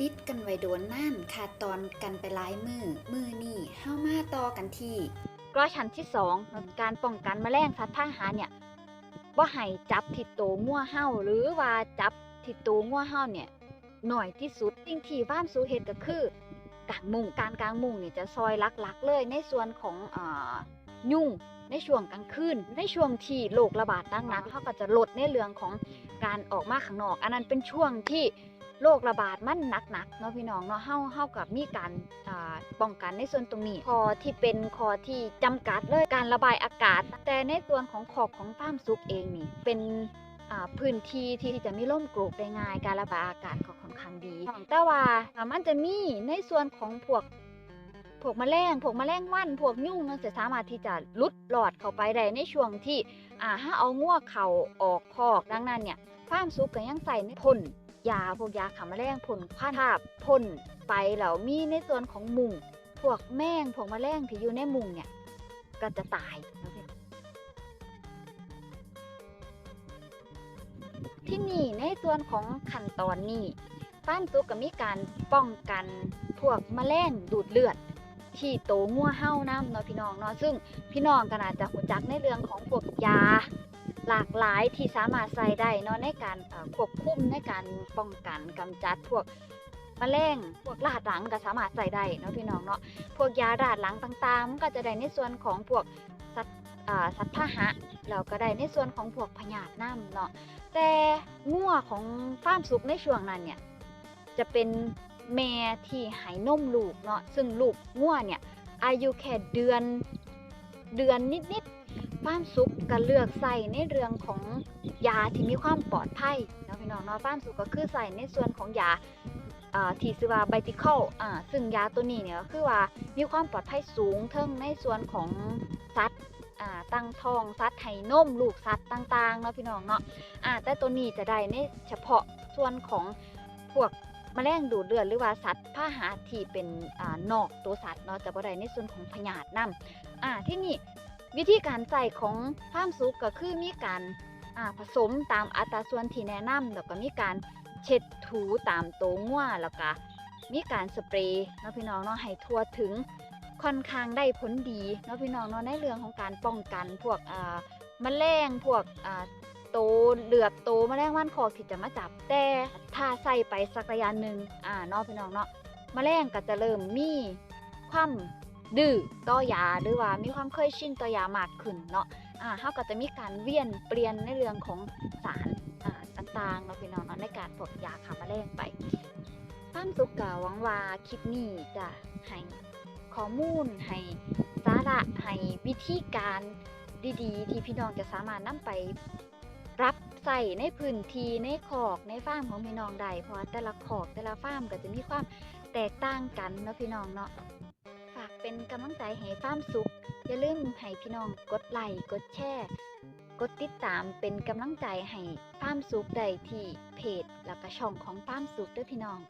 ติดกันไว้โดนนั่นขาดตอนกันไปหลายมือ มือนี่เฮ้ามาต่อกันที่กระชั้นที่สองการป้องกันแมลงสัตว์พาหะเนี่ยว่าให้จับที่โตงัวเห่าหรือว่าจับที่โตงัวเห่าเนี่ยหน่อยที่สุดสิ่งที่บ้านสูเฮ็ดก็คือกางมุงการกางมุงเนี่ยจะซอยหลักๆ เลยในส่วนของอ่ายุ่งในช่วงกลางคืนในช่วงที่โรคระบาดหนักๆเขาก็จะลดในเรื่องของการออกมาข้างนอก อันนั้นเป็นช่วงที่ โรคระบาดมันหนักๆเนาะพี่น้องเนาะเฮาเฮากับมีการอ่าป้องกันในส่วนตรงนี้คอที่เป็นคอที่จำกัดเลยการระบายอากาศ แต่ในส่วนของขอบของฟาร์มซุกเองนี่เป็นอ่าพื้นที่ที่จะมีร่มโกรกได้ง่าย การระบายอากาศก็ค่อนข้างดี แต่ว่าอ่ามันจะมีในส่วนของพวกพวกแมลงพวกแมลงวันพวกยุ่งนั่นจะสามารถที่จะลุดหลอดเข้าไปได้ในช่วงที่อ่าถ้าเอางัวเข่าออกคอกดังนั้นเนี่ยฟาร์มซุกก็ยังใส่ในพ่น ยาพวกยาขาแมลงพ่นควันถ้าพ่นไปแล้วมีในส่วนของมุงพวกแมงพวกแมลงที่อยู่ในมุงเนี่ยก็จะตายนะพี่ที่นี่ในส่วนของขั้นตอนนี้ฟาร์มซุกก็มีการป้องกันพวกมแมลงดูดเลือด ที่โตงัวเห่าน้ำเนาะพี่น้องเนาะซึ่งพี่น้องก็น่าจะหูจักในเรื่องของพวกยา หลากหลายที่สามารถใส่ได้เนาะในการควบคุมในการป้องกันกำจัดพวกแมลงพวกลาดหลังก็สามารถใส่ได้เนาะพี่น้องเนาะพวกยาลาดหลังต่างๆมันก็จะได้ในส่วนของพวกสัตว์สัตว์พาหะแล้วก็ได้ในส่วนของพวกพยาธิน้ำเนาะแต่งัวของฟาร์มสุกในช่วงนั้นเนี่ยจะเป็นแม่ที่ให้นมลูกเนาะซึ่งลูกงัวเนี่ยอายุแค่เดือนเดือนนิดๆ ฟามซุกก็เลือกใส่ในเรื่องของยาที่มีความปลอดภัยเนาะพี่น้องเนาะฟามซุกก็คือใส่ในส่วนของยาที่ชื่อว่าไบติคอลซึ่งยาตัวนี้เนี่ยก็คือว่ามีความปลอดภัยสูงเทั้งในส่วนของสัตว์ตั้งท้องสัตว์ไห้นมลูกสัตว์ต่างๆเนาะพี่น้องเนาะแต่ตัวนี้จะได้ในเฉพาะส่วนของพวกแมลงดูดเลือดหรือว่าสัตว์พาหะที่เป็นอนอกตัวสัตว์เนาะจะบ่ได้ในส่วนของพยาธินํอ่าที่นี่ วิธีการใส่ของฟามซุปก็คือมีการผสมตามอัตราส่วนที่แนะนำแล้วก็มีการเช็ดถูตามโตวงัวแล้วก็มีการสเปรย์เนาะพี่น้องเนาะให้ทั่วถึงค่อนข้างได้ผลดีเนาะพี่น้องเนาะในเรื่องของการป้องกันพวกอ่าแมลงพวกโตเหลือบโตมแมลงวันคอกที่จะมาจับแต่ถ้าใส่ไปสักระยะหนึ่งอ่าเนาะพี่น้องเนาะมแมลงก็จะเริ่มมีความ ดื้อต่อยาหรือว่ามีความเคยชินต่อยามากขึ้นเนาะอ่าเขาก็จะมีการเวียนเปลี่ยนในเรื่องของสารอ่าต่างๆเนาะพี่น้องเนาะในการพวกยาฆ่าแมลงไปฟ้ามสุกกะหวังว่าคลิปนี้จะให้ข้อมูลให้สาระให้วิธีการดีๆ ที่พี่น้องจะสามารถนำไปรับใส่ในพื้นที่ในขอกในฟาร์มของพี่น้องได้เพราะแต่ละขอกแต่ละฟาร์มก็จะมีความแตกต่างกันเนาะพี่น้องเนาะ เป็นกำลังใจให้ฟาร์มสุข อย่าลืมให้พี่น้องกดไลค์กดแชร์กดติดตามเป็นกำลังใจให้ฟาร์มสุขได้ที่เพจแล้วก็ช่องของฟาร์มสุขด้วยพี่น้อง